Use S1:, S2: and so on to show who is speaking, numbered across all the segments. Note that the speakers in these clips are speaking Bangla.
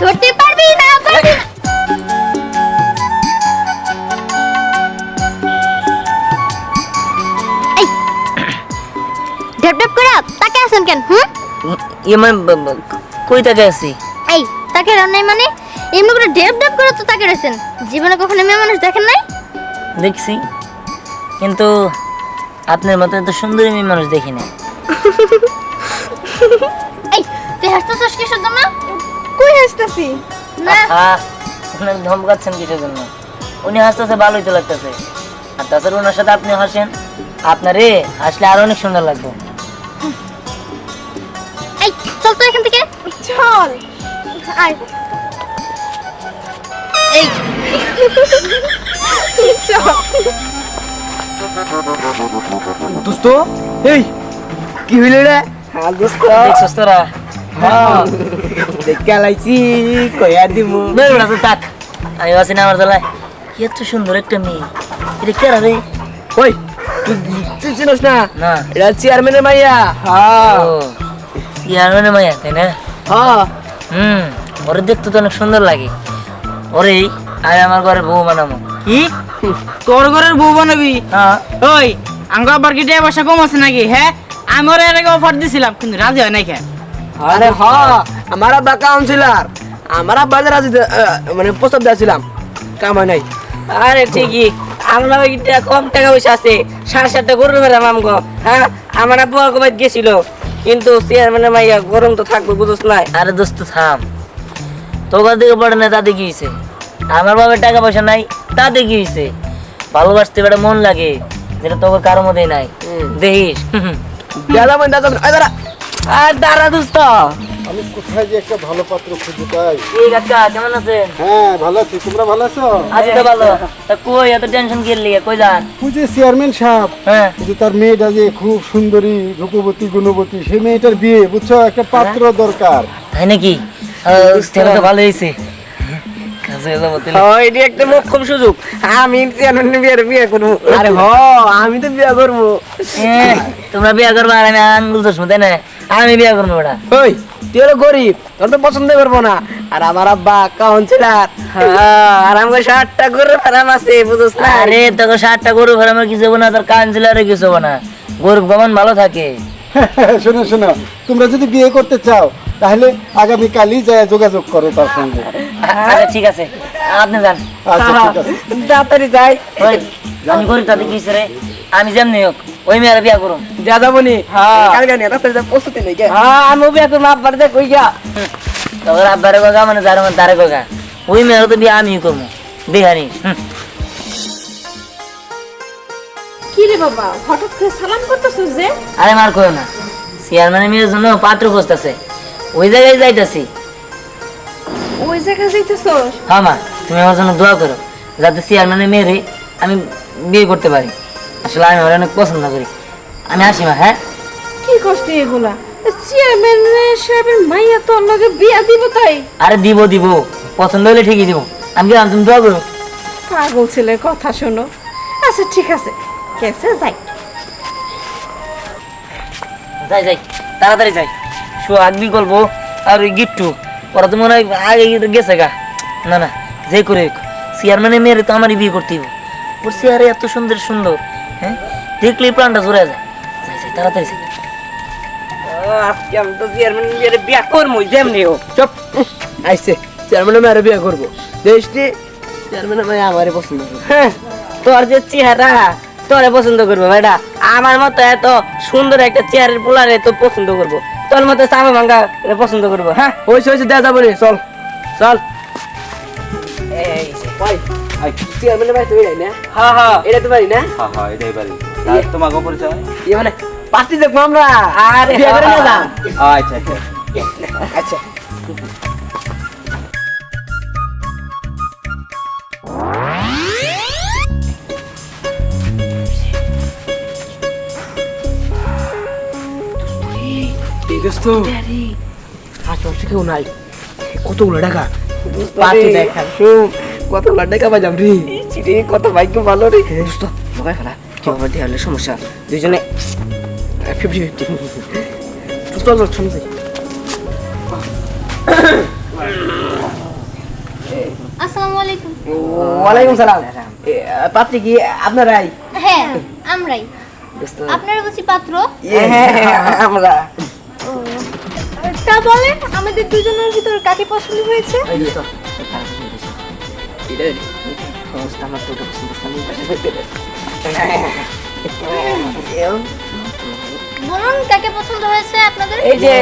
S1: ধরতে পারবি না পারবি না ঢেপ ঢেপ করে তাকে আছেন কেন হুম?
S2: ইয়ে মানে কই তাকে আছি?
S1: এই তাকে রান্নাই মানে এমনি করে ঢেপ ঢেপ করে তো তাকে রয়েছেন। জীবনে কখনো মেয়ে মানুষ দেখেন নাই?
S2: দেখছি। কিন্তু আপনার মতো এত সুন্দরী মেয়ে মানুষ দেখি না
S1: এই তুই হাসতেছিস কিসের জন্য
S3: কই হাসতাছি?
S1: না।
S2: আপনি ধমকাচ্ছেন কিসের জন্য? উনি হাসতেছে ভালোই তো লাগতেছে। আর তাছাড়া ওনার সাথে আপনি হাসেন আপনারে আসলে আরও অনেক সুন্দর লাগবে।
S1: এই চল তো এখান থেকে।
S3: চল।
S1: আয়। এই।
S4: দোস্ত এই কি হইল রে? হ্যাঁ দোস্ত।
S2: দেখছস তোরা?
S4: হ্যাঁ। দেখে লাইছি কয়া দিমু
S2: বেড়া তো তাক আমি আছি না আমার দলায় এত সুন্দর একটা মেয়ে। এটা কে রে?
S4: ওই তুই চিনস না?
S2: না।
S4: এটা চেয়ারম্যানের মাইয়া। হ্যাঁ।
S2: ইয়ার মায়া তাই না?
S4: হ্যাঁ।
S2: হুম ওরে দেখতে তো অনেক সুন্দর লাগে। ওরেই আমি আমার ঘরে বউ বানাবো
S5: কি? তোর ঘরের বউ বানাবি?
S2: হ্যাঁ।
S5: ওই আঙ্গ আবার কি টাকা পয়সা কম আছে নাকি? হ্যাঁ? আমি ওর এর আগে অফার দিছিলাম কিন্তু রাজি হয় নাই খেয়ে
S4: আরে হ্যাঁ। আমার আব্বা কাউন্সিলর আমার আব্বা রাজি মানে প্রস্তাব দিয়েছিলাম কামাই নাই।
S5: আরে ঠিকই আমরা টা- কম টাকা পয়সা আছে? সাড়ে সাতটা বেড়াম আমগো হ্যাঁ? আমার আব্বু কবাই গেছিল কিন্তু চেয়ারম্যানের মাইয়া গরম তো থাকবে বুঝছ নাই।
S2: আরে দোস্ত থাম। তোকার দিকে পড়ে না তাতে কি হয়েছে আমার বাবার টাকা পয়সা নাই তাতে কি হয়েছে ভালোবাসতে বেটা মন লাগে যেটা তোকে কারও মধ্যে নাই। দেখিস।
S4: দাদা মানে দাদা।
S5: আর দাঁড়া দোস্ত।
S6: আমি কোথায় যে একটা ভালো পাত্র খুঁজে পাই?
S2: এই কাকা কেমন আছেন?
S6: হ্যাঁ ভালো আছি। তোমরা ভালো আছো?
S2: আছি তো ভালো। তা কই এত টেনশন কি লিগে? কই যান?
S6: ওই চেয়ারম্যান সাহেব
S2: হ্যাঁ।
S6: যে তার মেয়েটা যে খুব সুন্দরী রূপবতী গুণবতী সেই মেয়েটার বিয়ে বুঝছ? একটা পাত্র দরকার।
S2: তাই নাকি? তো ভালো হয়েছে।
S5: একটা মোক্ষম সুযোগ। আমি বিয়ে করব।
S4: আরে হ আমি তো বিয়া করব।
S2: তোমরা বিয়া করবা আর আমি আঙ্গুল চশমা তাই না? আমি বিয়ে করব ওটা
S4: ওই তুই হলো গরিব তোর তো পছন্দ করব না। আর আমার আব্বা কাউন্সিলর
S5: হ্যাঁ, আর আমাকে ষাটটা গরুর ফার্ম আছে বুঝছ না?
S2: আরে তোকে ষাটটা গরু ঘর আমার কিছু হব না তোর কাউন্সিলারে কিছু হব না। গরু গমন ভালো থাকে।
S6: শোনো শোনো তোমরা যদি বিয়ে করতে চাও তাহলে আগামী কালই যায় যোগাযোগ করো তার সঙ্গে।
S2: আচ্ছা ঠিক আছে আপনি যান।
S6: আচ্ছা ঠিক আছে।
S5: তাড়াতাড়ি যাই।
S2: আমি করি তাতে কি রে? আমি যেমনি হোক। ওই মেয়ের বিয়া করুম।
S4: যা যাব নি
S5: হ্যাঁ।
S4: কালকে প্রস্তুতি নেই
S5: হ্যাঁ আমি বিয়ে করব আব্বার দেখ কই গা
S2: তোর আব্বারে গগা মানে যার মানে তারে গগা ওই মেয়ের তো বিয়া আমি করব বিহারি। হুম।
S3: কি রে বাবা হঠাৎ করে সালাম করতেছিস যে?
S2: আরে মার করো না চেয়ারম্যানের মেয়ের জন্য পাত্র খুঁজতেছে। ওই জায়গায় যাইতাছি।
S3: ওই জায়গা যাইতেছস
S2: হ্যাঁ মা তুমি আমার জন্য দোয়া করো যাতে চেয়ারম্যানের মেয়েরে আমি বিয়ে করতে পারি। আসলে আমি ওর অনেক পছন্দ করি। আমি আসি মা হ্যাঁ?
S3: কি করছিস এগুলা? চেয়ারম্যান সাহেবের মাইয়া তোর লগে বিয়া দিব তাই।
S2: আরে দিব দিব। পছন্দ হলে ঠিকই দিব। আমি গেলাম তুমি দোয়া করো
S3: পাগল ছেলের কথা শোনো। আচ্ছা ঠিক আছে। কেসে যাই।
S2: যাই যাই। তাড়াতাড়ি যাই। সোহাগ বিকল্প আর ওই গিফটু ওরা তো মনে হয় আগে গেছে গা। না না যে করে চেয়ারম্যানের মেয়ের তো আমারই বিয়ে করতে হবে। ওর চেয়ারে এত সুন্দর সুন্দর। দেখলেই প্রাণটা জোরে যায় যাই যাই তাড়াতাড়ি যাই।
S5: আজকে আমি তো চেয়ারম্যান বিয়ে বিয়া করব যেমনি হোক।
S4: চুপ। আইসে চেয়ারম্যানের মেয়ের বিয়া করব। দেশটি চেয়ারম্যানের মেয়ে আমারে পছন্দ করে।
S5: হ্যাঁ, তোর যে চেহারা তোরে পছন্দ করব আমার মতো এত সুন্দর একটা চেয়ারের পোলারে তো পছন্দ করব। তোর মতো চামা ভাঙ্গা পছন্দ করব হ্যাঁ?
S4: হয়েছে যাব চল। চল।
S5: এই যে।
S4: ভাই চেয়ারম্যানের বাড়ি না?
S5: হ্যাঁ হ্যাঁ।
S4: এটা তো বাড়ি না?
S7: হ্যাঁ হ্যাঁ এটাই বাড়ি। আর তোমাকে পরিচয়?
S4: ইয়ে মানে পার্টি দেখব আমরা।
S5: আরে
S4: বিয়ে করে নিয়ে। যান।
S7: আচ্ছা আচ্ছা।
S4: আচ্ছা। দোস্ত আশেপাশে কেউ নাই। কতগুলো টাকা পার্টি দেখা। শুন কতগুলো টাকা বাজাম রে।
S5: রে কত ভাগ্য ভালো রে।
S4: দোস্ত লগাই ফেলা। কেউ দিয়ে হলে সমস্যা। দুজনে ফিফটি ফিফটি চল চল যাই ওয়ালাইকুম সালাম। পাত্রী কি আপনারাই
S1: হ্যাঁ আমরাই। আপনারা বলছি পাত্র?
S2: হ্যাঁ, আমরা।
S3: তা বলেন আমাদের দুজনের ভিতর কাকে পছন্দ হয়েছে?
S2: আমার তো পছন্দ।
S1: বলুন কাকে পছন্দ হয়েছে আপনাদের?
S2: এই যে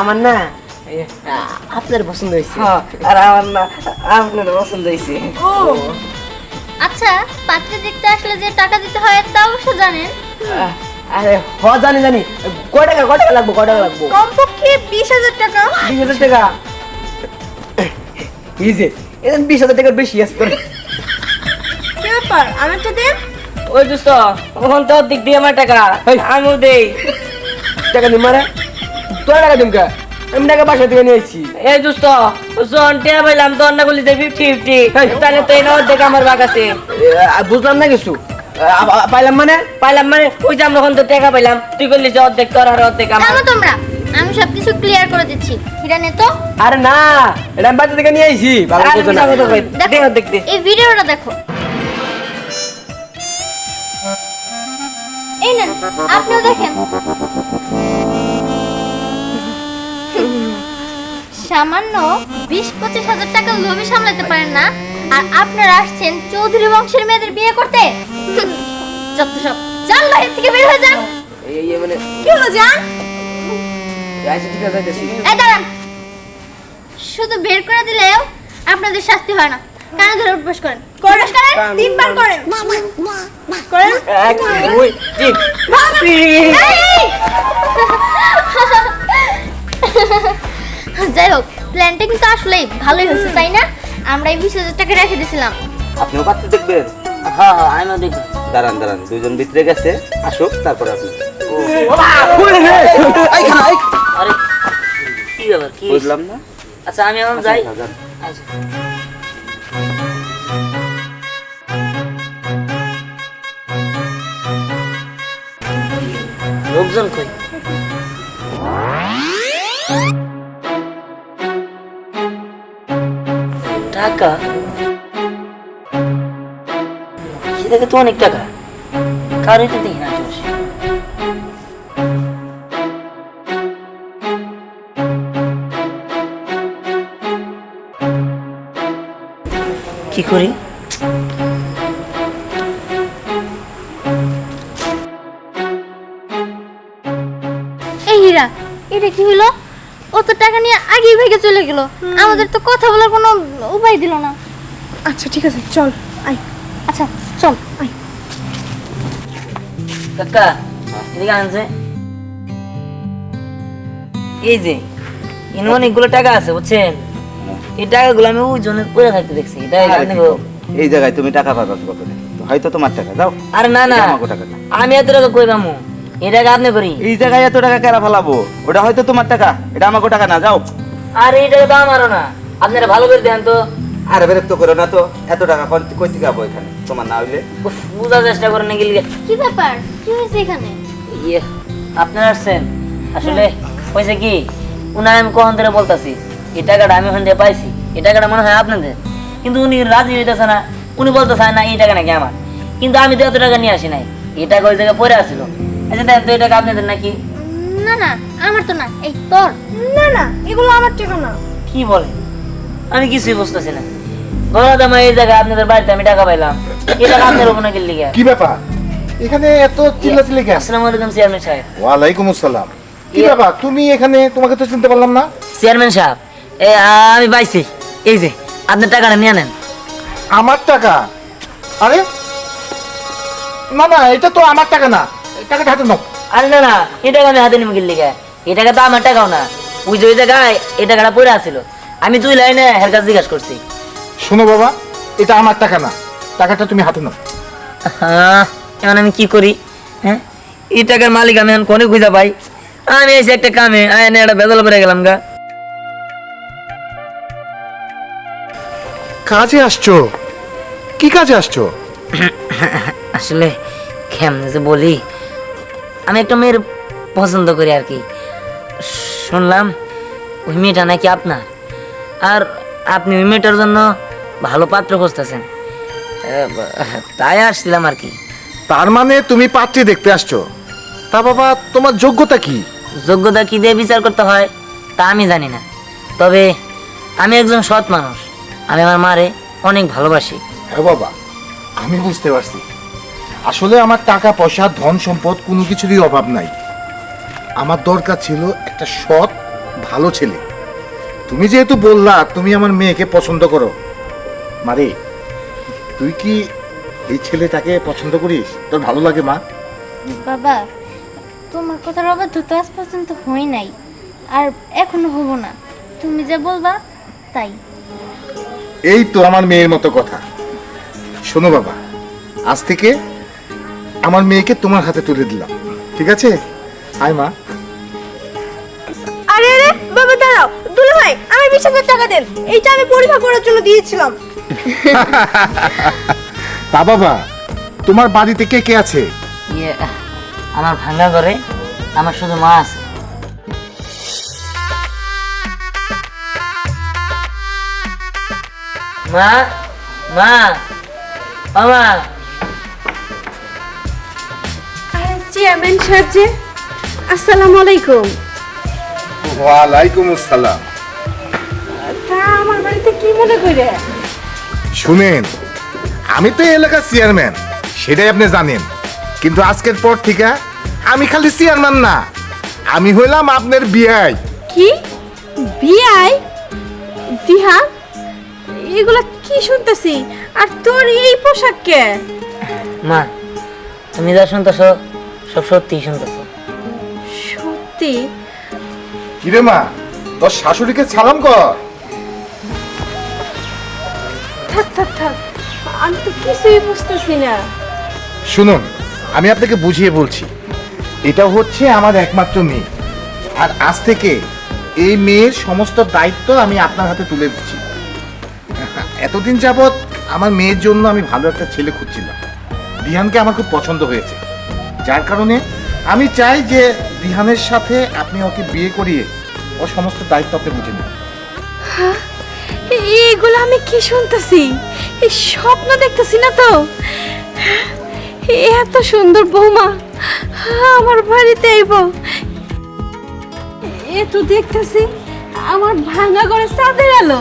S4: আমার না আপনার পছন্দ হয়েছে।
S2: হ্যাঁ, আর আমার না আপনার পছন্দ হয়েছে।
S1: আচ্ছা পাত্রে দেখতে আসলে যে টাকা দিতে হয় তা অবশ্য জানেন।
S4: আরে হ জানি জানি। কয় টাকা কয় টাকা লাগবো কয় টাকা লাগবো?
S3: কমপক্ষে বিশ হাজার টাকা।
S4: বিশ হাজার টাকা? এই যে বিশ হাজার টাকার বেশি
S3: কি ব্যাপার? আমারটা দেন।
S2: ওই দোস্ত ওখান তো দিক দিয়ে আমার টাকা।
S4: এই।
S2: আমিও দেই।
S4: টাকা দিম মানে? তোর টাকা দিম কা? আমি টাকা বাসা থেকে নিয়ে এসেছি
S2: এই দোস্ত জন টিয়া পাইলাম তো অন্য গুলি দেয় ফিফটি তাহলে তো এই দেখ আমার বাগ আছে।
S4: বুঝলাম না কিছু। পাইলাম মানে?
S2: পাইলাম মানে ওই যে আমরা তো টাকা পাইলাম তুই করলি যে অর্ধেক তোর আর অর্ধেক আমার।
S1: তোমরা আমি সবকিছু ক্লিয়ার করে দিচ্ছি। হিরা নে তো
S4: আরে না এটা আমি বাচ্চা থেকে নিয়ে আইছি ভালো না।
S2: কথা কই। দে
S1: দেখো এই ভিডিওটা দেখো। এই নেন আপনিও দেখেন। সামান্য বিশ পঁচিশ হাজার টাকা লোভে সামলাতে পারেন না। আর আপনারা আসছেন চৌধুরী বংশের মেয়েদের বিয়ে করতে। যত সব। যান বাইরে থেকে বের হয়ে যান।
S4: মানে
S3: কি হলো
S1: এই দাঁড়ান। শুধু বের করে দিলেও আপনাদের শাস্তি হয় না। কানে ধরে উঠবস করেন। উঠবস করেন
S3: তিনবার করেন করেন
S2: এক দুই তিন
S1: যাই হোক প্ল্যানটা কিন্তু আসলেই ভালোই হয়েছে তাই না আমরা এই বিশ হাজার টাকা রেখে দিয়েছিলাম
S7: আপনিও পাত্র দেখবেন
S2: হ্যাঁ হ্যাঁ আমিও দেখি
S7: দাঁড়ান দাঁড়ান দুজন ভিতরে গেছে আসুক তারপরে আপনি
S2: আরে কি ব্যাপার কি
S7: বুঝলাম না
S2: আচ্ছা আমি এখন যাই
S7: আচ্ছা,
S2: আচ্ছা। লোকজন কই? টাকা? সেটাকে তো অনেক টাকা। কারোই তো দেখি না। কি করি?
S1: এই হীরা এটা কি হলো ও তো টাকা নিয়ে আগেই ভেগে চলে গেল। আমাদের তো কথা বলার কোনো উপায় দিল না।
S3: আচ্ছা ঠিক আছে চল আই
S1: আচ্ছা চল আই
S2: কাকা এদিকে আনছে এই যে ইন অনেকগুলো টাকা আছে বুঝছেন? এই টাকাগুলো আমি ওই জন্য পড়ে থাকতে দেখছি। এই টাকা আপনি গো-
S7: এই জায়গায় তুমি টাকা পাবা কত হয়তো তোমার টাকা যাও।
S2: আরে না না। আমি এত টাকা কই পামু? এই টাকা আপনি করি।
S7: এই জায়গায় এত টাকা কেরা ফেলাবো? ওটা হয়তো তোমার টাকা। এটা আমাকে টাকা না যাও।
S2: আর এই টাকা তো আমারও না। আপনারা ভালো করে দেন তো।
S7: আর বিরক্ত করো না তো। এত টাকা কই থেকে পাবো এখানে? তোমার না হইলে।
S2: বুঝার চেষ্টা করেন নাকি
S1: কি ব্যাপার? কি হয়েছে এখানে?
S2: ইয়ে আপনারা আসছেন? আসলে হয়েছে কি? উনার আমি কখন ধরে বলতাছি এই টাকাটা আমি ওখান থেকে পাইছি এই টাকাটা মনে হয় আপনাদের। কিন্তু উনি রাজি হইতেছে না উনি বলতে বলতেছে না এই টাকা নাকি আমার। কিন্তু আমি তো এত টাকা নিয়ে আসি নাই এই টাকা ওই জায়গায় পরে আসছিল আচ্ছা দেন তো এই টাকা আপনাদের নাকি?
S1: না না আমার তো না এই তোর।
S3: না না এগুলো আমার টাকা না।
S2: কি বলে? আমি কিছুই বুঝতেছি না। গলা দামা এই জায়গায় আপনাদের বাড়িতে আমি টাকা পাইলাম। এই টাকা আপনার ওখানে গেলে লিগে
S6: কি ব্যাপার? এখানে এত চিল্লাচিল্লি কেন?
S2: আসসালামু আলাইকুম চেয়ারম্যান সাহেব।
S6: ওয়ালাইকুম আসসালাম। কি ব্যাপার? তুমি এখানে তোমাকে তো চিনতে পারলাম না।
S2: চেয়ারম্যান সাহেব এ আমি পাইছি। এই যে আপনার টাকাটা নিয়ে নেন।
S6: আমার টাকা? আরে না না এটা তো আমার টাকা না। টাকাটা হাতে নাও।
S2: আরে না না এই টাকা আমি হাতে নিমে গেলি এই টাকা তো আমার টাকাও না। ওই যে ওই জায়গায় এই টাকাটা পড়ে আছিল। আমি দুই লাইনে হের কাছে জিজ্ঞাসা করছি।
S6: শোনো বাবা এটা আমার টাকা না। টাকাটা তুমি হাতে নাও।
S2: হ্যাঁ এখন আমি কি করি? হ্যাঁ? এই টাকার মালিক আমি এখন কোনে খুঁজা পাই? আমি এসে একটা কামে আয়নে একটা বেদল পরে গেলাম গা।
S6: কাজে আসছো? কি কাজে আসছো?
S2: আসলে কেমনে যে বলি আমি একটা মেয়ের পছন্দ করি আর কি। শুনলাম ওই মেয়েটা নাকি আপনার। আর আপনি ওই মেয়েটার জন্য ভালো পাত্র খুঁজতেছেন। তাই আসছিলাম আর কি।
S8: তার মানে তুমি পাত্রী দেখতে আসছো? তা বাবা তোমার যোগ্যতা কি?
S2: যোগ্যতা কি দিয়ে বিচার করতে হয় তা আমি জানি না। তবে আমি একজন সৎ মানুষ। আমি আমার মারে অনেক ভালোবাসি।
S8: হ্যাঁ বাবা আমি বুঝতে পারছি। আসলে আমার টাকা পয়সা ধন সম্পদ কোনো কিছুরই অভাব নাই। আমার দরকার ছিল একটা সৎ ভালো ছেলে। তুমি যেহেতু বললা তুমি আমার মেয়েকে পছন্দ করো। মারে তুই কি এই ছেলেটাকে পছন্দ করিস? তোর ভালো লাগে মা।
S1: বাবা তোমার কথার অবাধ্য তো আজ পর্যন্ত হই নাই। আর এখনও হব না। তুমি যা বলবা তাই।
S8: এই তো আমার মেয়ের মতো কথা। শোনো বাবা আজ থেকে আমার মেয়েকে তোমার হাতে তুলে দিলাম ঠিক আছে? আয় মা।
S3: আরে আরে বাবা দাঁড়াও। দুলে ভাই আমার বিশ হাজার টাকা দেন। এইটা আমি পরীক্ষা করার জন্য দিয়েছিলাম।
S8: তা বাবা তোমার বাড়িতে কে কে আছে?
S2: ইয়ে আমার ভাঙ্গা ঘরে আমার শুধু মা আছে। মা মা ও মা
S3: চেয়ারম্যান সাহেব যে আসসালামু আলাইকুম।
S8: ওয়ালাইকুম আসসালাম
S3: তা আমার বাড়িতে কি মনে করে?
S8: শুনেন আমি তো এই এলাকার চেয়ারম্যান সেটাই আপনি জানেন। কিন্তু আজকের পর থেকে আমি খালি চেয়ারম্যান না আমি হইলাম আপনার বিয়াই
S3: কি? বিয়াই দিহা? এগুলা কি শুনতেছি? আর তোর এই পোশাক কে?
S2: মা তুমি যা শুনতেছ সব সত্যিই শুনতেছ।
S3: সত্যি?
S8: কিরে মা তোর শাশুড়িকে সালাম কর।
S3: থাক থাক থাক আমি তো কিছুই বুঝতেছি না।
S8: শুনুন আমি আপনাকে বুঝিয়ে বলছি এটা হচ্ছে আমার একমাত্র মেয়ে। আর আজ থেকে এই মেয়ের সমস্ত দায়িত্ব আমি আপনার হাতে তুলে দিচ্ছি। এতদিন যাবৎ আমার মেয়ের জন্য আমি ভালো একটা ছেলে খুঁজছিলাম। দিহানকে আমার খুব পছন্দ হয়েছে। যার কারণে আমি চাই যে দিহানের সাথে আপনি ওকে বিয়ে করিয়ে ও সমস্ত দায়িত্ব আপনি বুঝে নেন।
S3: এগুলো আমি কি শুনতেছি? এই স্বপ্ন দেখতেছি না তো? এত সুন্দর বৌমা। আমার বাড়িতে আইব। এ তো দেখতেছি, আমার ভাঙা করে চাঁদের আলো।